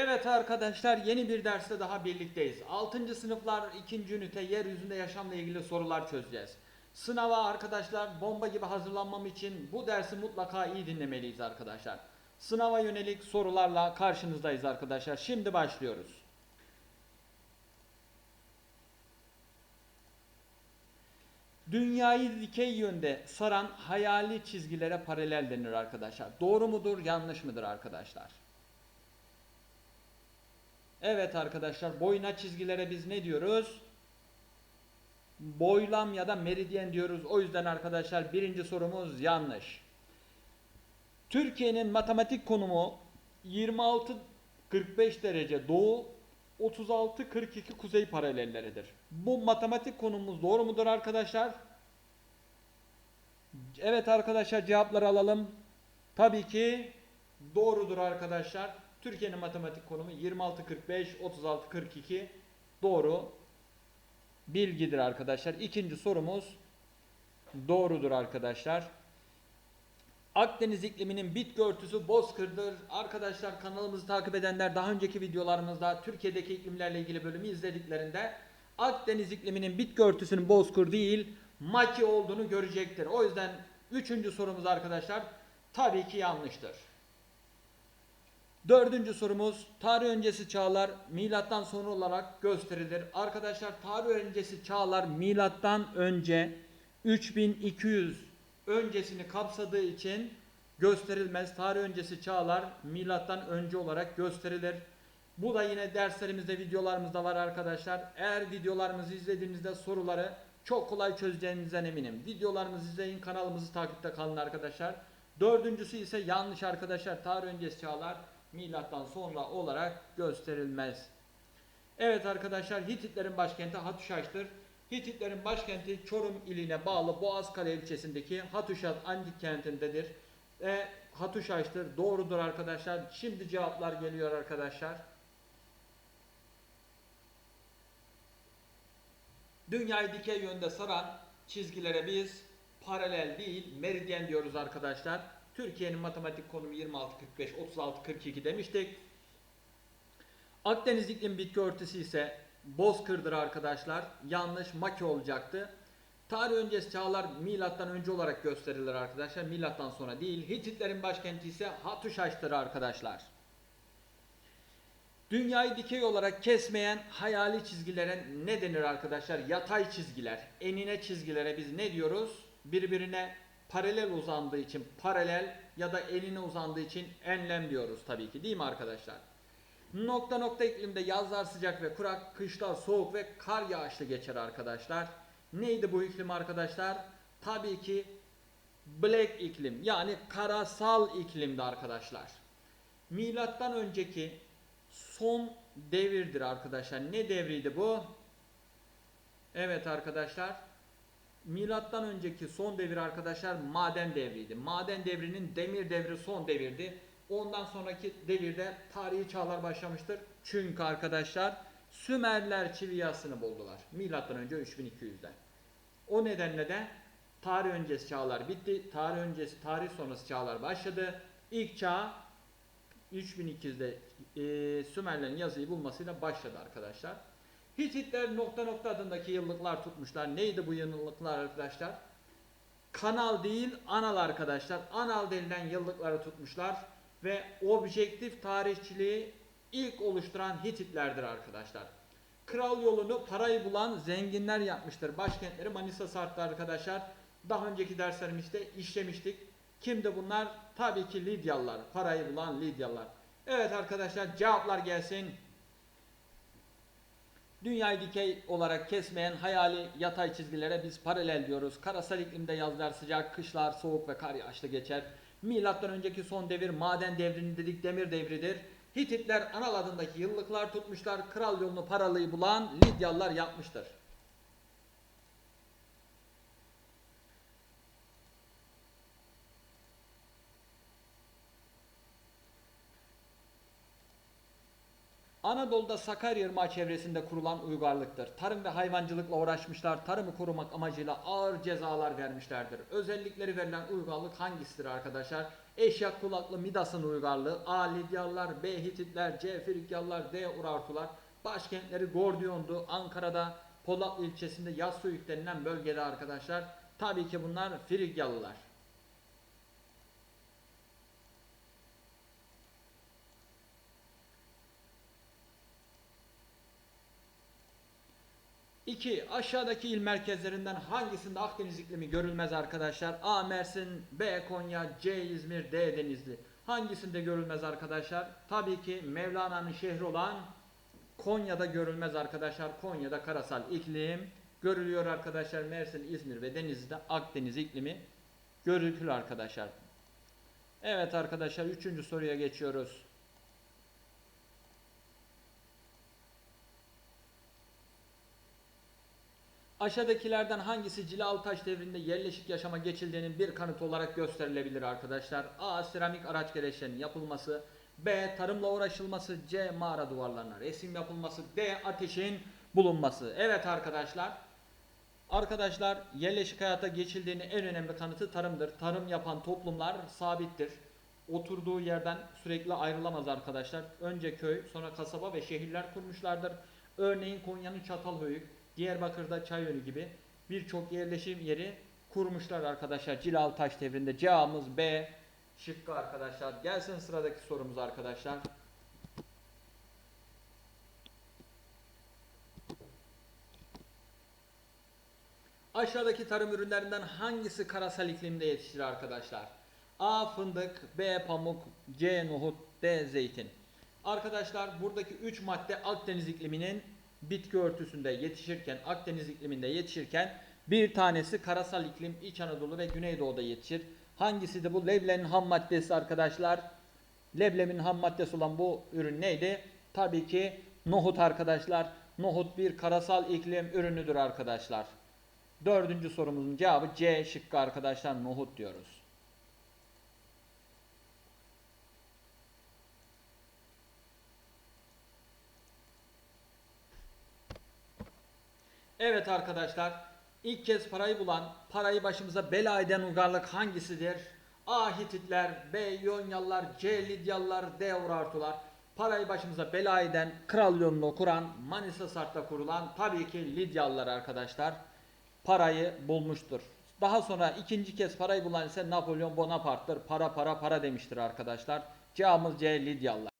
Evet arkadaşlar yeni bir derste daha birlikteyiz. 6. sınıflar 2. ünite yeryüzünde yaşamla ilgili sorular çözeceğiz. Sınava arkadaşlar bomba gibi hazırlanmam için bu dersi mutlaka iyi dinlemeliyiz arkadaşlar. Sınava yönelik sorularla karşınızdayız arkadaşlar. Şimdi başlıyoruz. Dünyayı dikey yönde saran hayali çizgilere paralel denir arkadaşlar. Doğru mudur, yanlış mıdır arkadaşlar? Evet arkadaşlar boyuna çizgilere biz ne diyoruz? Boylam ya da meridyen diyoruz. O yüzden arkadaşlar birinci sorumuz yanlış. Türkiye'nin matematik konumu 26-45 derece doğu 36-42 kuzey paralelleridir. Bu matematik konumuz doğru mudur arkadaşlar? Evet arkadaşlar cevapları alalım. Tabii ki doğrudur arkadaşlar. Türkiye'nin matematik konumu 26-45, 36-42 doğru bilgidir arkadaşlar. İkinci sorumuz doğrudur arkadaşlar. Akdeniz ikliminin bitki örtüsü bozkırdır. Arkadaşlar kanalımızı takip edenler daha önceki videolarımızda Türkiye'deki iklimlerle ilgili bölümü izlediklerinde Akdeniz ikliminin bitki örtüsünün bozkır değil maki olduğunu görecektir. O yüzden üçüncü sorumuz arkadaşlar tabii ki yanlıştır. Dördüncü sorumuz tarih öncesi çağlar milattan sonra olarak gösterilir. Arkadaşlar tarih öncesi çağlar milattan önce 3200 öncesini kapsadığı için gösterilmez. Tarih öncesi çağlar milattan önce olarak gösterilir. Bu da yine derslerimizde, videolarımızda var arkadaşlar. Eğer videolarımızı izlediğinizde soruları çok kolay çözeceğinizden eminim. Videolarımızı izleyin, kanalımızı takipte kalın arkadaşlar. Dördüncüsü ise yanlış arkadaşlar. Tarih öncesi çağlar milattan sonra olarak gösterilmez. Evet arkadaşlar Hititlerin başkenti Hatuşaş'tır. Hititlerin başkenti Çorum iline bağlı Boğazkale ilçesindeki Hatuşat antik kentindedir. E, Hatuşaş'tır. Doğrudur arkadaşlar. Şimdi cevaplar geliyor arkadaşlar. Dünyayı dikey yönde saran çizgilere biz paralel değil meridyen diyoruz arkadaşlar. Türkiye'nin matematik konumu 26-45, 36-42 demiştik. Akdeniz iklim bitki örtüsü ise bozkırdır arkadaşlar. Yanlış maki olacaktı. Tarih öncesi çağlar milattan önce olarak gösterilir arkadaşlar. Milattan sonra değil. Hititlerin başkenti ise Hatuşaş'tır arkadaşlar. Dünyayı dikey olarak kesmeyen hayali çizgilere ne denir arkadaşlar? Yatay çizgiler, enine çizgilere biz ne diyoruz? Birbirine paralel uzandığı için paralel ya da enine uzandığı için enlem diyoruz tabii ki değil mi arkadaşlar? Nokta nokta iklimde yazlar sıcak ve kurak, kışlar soğuk ve kar yağışlı geçer arkadaşlar. Neydi bu iklim arkadaşlar? Tabii ki black iklim yani karasal iklimdi arkadaşlar. Milattan önceki son devirdir arkadaşlar. Ne devriydi bu? Evet arkadaşlar. Milattan önceki son devir arkadaşlar maden devriydi. Maden devrinin demir devri son devirdi. Ondan sonraki devirde tarihi çağlar başlamıştır. Çünkü arkadaşlar Sümerler çivi yasını buldular. Milattan önce 3200'de. O nedenle de tarih öncesi çağlar bitti. Tarih öncesi, tarih sonrası çağlar başladı. İlk çağ 3200'de e, Sümerlerin yazıyı bulmasıyla başladı arkadaşlar. Hititler nokta nokta adındaki yıllıklar tutmuşlar. Neydi bu yıllıklar arkadaşlar? Kanal değil anal arkadaşlar. Anal denilen yıllıkları tutmuşlar ve objektif tarihçiliği ilk oluşturan Hititlerdir arkadaşlar. Kral yolunu parayı bulan zenginler yapmıştır. Başkentleri Manisa Sart'ta arkadaşlar. Daha önceki derslerimizde işlemiştik. Kimdi bunlar? Tabii ki Lidyalılar. Parayı bulan Lidyalılar. Evet arkadaşlar cevaplar gelsin. Dünyayı dikey olarak kesmeyen hayali yatay çizgilere biz paralel diyoruz. Karasal iklimde yazlar sıcak, kışlar soğuk ve kar yağışlı geçer. Milattan önceki son devir maden devrini dedik demir devridir. Hititler anal adındaki yıllıklar tutmuşlar. Kral yolunu paralıyı bulan Lidyalılar yapmıştır. Anadolu'da Sakarya Irmağı çevresinde kurulan uygarlıktır. Tarım ve hayvancılıkla uğraşmışlar, tarımı korumak amacıyla ağır cezalar vermişlerdir. Özellikleri verilen uygarlık hangisidir arkadaşlar? Eşya kulaklı Midas'ın uygarlığı, A. Lidyalılar, B. Hititler, C. Frikyalılar, D. Urartular. Başkentleri Gordion'du, Ankara'da Polatlı ilçesinde Yassoyük denilen bölgede arkadaşlar. Tabii ki bunlar Frikyalılar. 2. Aşağıdaki il merkezlerinden hangisinde Akdeniz iklimi görülmez arkadaşlar? A. Mersin, B. Konya, C. İzmir, D. Denizli. Hangisinde görülmez arkadaşlar? Tabii ki Mevlana'nın şehri olan Konya'da görülmez arkadaşlar. Konya'da karasal iklim görülüyor arkadaşlar. Mersin, İzmir ve Denizli'de Akdeniz iklimi görülür arkadaşlar. Evet arkadaşlar 3. soruya geçiyoruz. Aşağıdakilerden hangisi Cilaltaş devrinde yerleşik yaşama geçildiğinin bir kanıt olarak gösterilebilir arkadaşlar? A. Seramik araç gereçlerinin yapılması. B. Tarımla uğraşılması. C. Mağara duvarlarına resim yapılması. D. Ateşin bulunması. Evet arkadaşlar. Arkadaşlar yerleşik hayata geçildiğini en önemli kanıtı tarımdır. Tarım yapan toplumlar sabittir. Oturduğu yerden sürekli ayrılamaz arkadaşlar. Önce köy, sonra kasaba ve şehirler kurmuşlardır. Örneğin Konya'nın Çatalhöyük, Diyarbakır'da Çayönü gibi birçok yerleşim yeri kurmuşlar arkadaşlar. Cilal Taş devrinde cevabımız B şıkkı arkadaşlar. Gelsin sıradaki sorumuz arkadaşlar. Aşağıdaki tarım ürünlerinden hangisi karasal iklimde yetişir arkadaşlar? A. Fındık, B. Pamuk, C. Nohut, D. Zeytin. Arkadaşlar buradaki 3 madde Akdeniz ikliminin bitki örtüsünde yetişirken, Akdeniz ikliminde yetişirken bir tanesi karasal iklim İç Anadolu ve Güneydoğu'da yetişir. Hangisi de bu? Leblenin ham maddesi arkadaşlar. Leblemin ham maddesi olan bu ürün neydi? Tabii ki nohut arkadaşlar. Nohut bir karasal iklim ürünüdür arkadaşlar. Dördüncü sorumuzun cevabı C şıkkı arkadaşlar nohut diyoruz. Evet arkadaşlar ilk kez parayı bulan parayı başımıza bela eden uygarlık hangisidir? A. Hititler, B. Yonyalılar, C. Lidyalılar, D. Urartular. Parayı başımıza bela eden kral yolunu kuran Manisa Sart'ta kurulan tabii ki Lidyalılar arkadaşlar parayı bulmuştur. Daha sonra ikinci kez parayı bulan ise Napolyon Bonaparte'tır. Para para para demiştir arkadaşlar. Cevabımız C. Lidyalılar.